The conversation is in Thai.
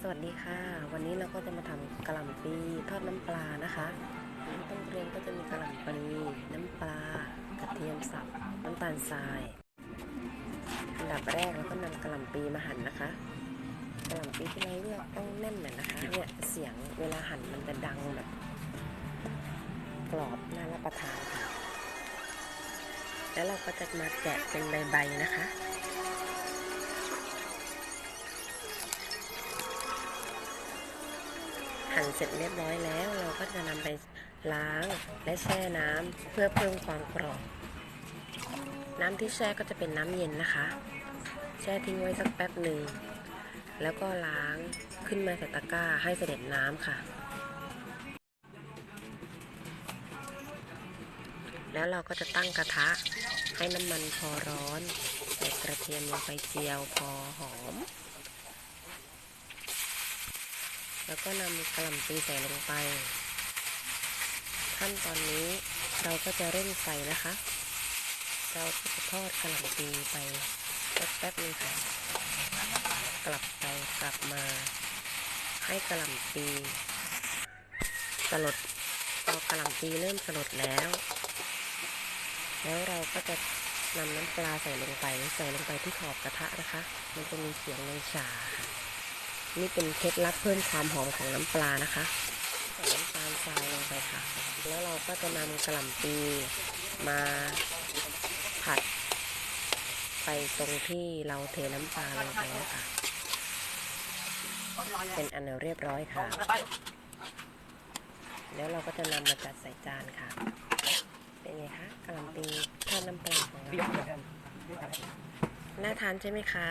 สวัสดีค่ะ วันนี้เราก็จะมาทำกะหล่ำปีทอดน้ำปลานะคะต้นเตรียมก็จะมีกะหล่ำปลีน้ำปลากระเทียมสับน้ำตาลทรายอันดับแรกเราก็นำกะหล่ำปีมาหั่นนะคะกะหล่ำปีที่เราเลือกต้องแน่นหน่อยนะคะเนี่ยเสียงเวลาหั่นมันจะดังแบบกรอบน่ารับประทานค่ะ แล้วเราก็จะมาแกะเป็นใบๆนะคะ หั่นเสร็จเรียบร้อยแล้ว เราก็จะนำไปล้างและแช่น้ำเพื่อเพิ่มความกรอบ น้ำที่แช่ก็จะเป็นน้ำเย็นนะคะ แช่ทิ้งไว้สักแป๊บหนึ่ง แล้วก็ล้างขึ้นมาใส่ตะกร้าให้เสด็จน้ำค่ะ แล้วเราก็จะตั้งกระทะให้น้ำมันพอร้อนใส่กระเทียมลงไปเจียวพอหอม แล้วก็นำกระหล่ำปีใส่ลงไป ขั้นตอนนี้เราก็จะเร่งไฟนะคะ เราก็จะทอดกระหล่ำปีไปแป๊บนึงค่ะ กลับไปกลับมา ให้กระหล่ำปีสลดพอกระหล่ำปีเริ่มสลดแล้ว แล้วเราก็จะนำน้ำปลาใส่ลงไป ใส่ลงไปที่ขอบกระทะนะคะ มันจะมีเสียงในชาค่ะ นี่เป็นเคล็ดลับเพิ่มความหอมของน้ำปลานะคะใส่น้ำตาลทรายลงไปค่ะ แล้วเราก็จะนำกระหล่ำปีมาผัด ไปตรงที่เราเทน้ำปลาลงไปนะคะเป็นอันเรียบร้อยค่ะ แล้วเราก็จะนำมาจัดใส่จานค่ะ เป็นไงคะกระหล่ำปีทอดน้ำปลาของเราน่าทานใช่ไหมคะ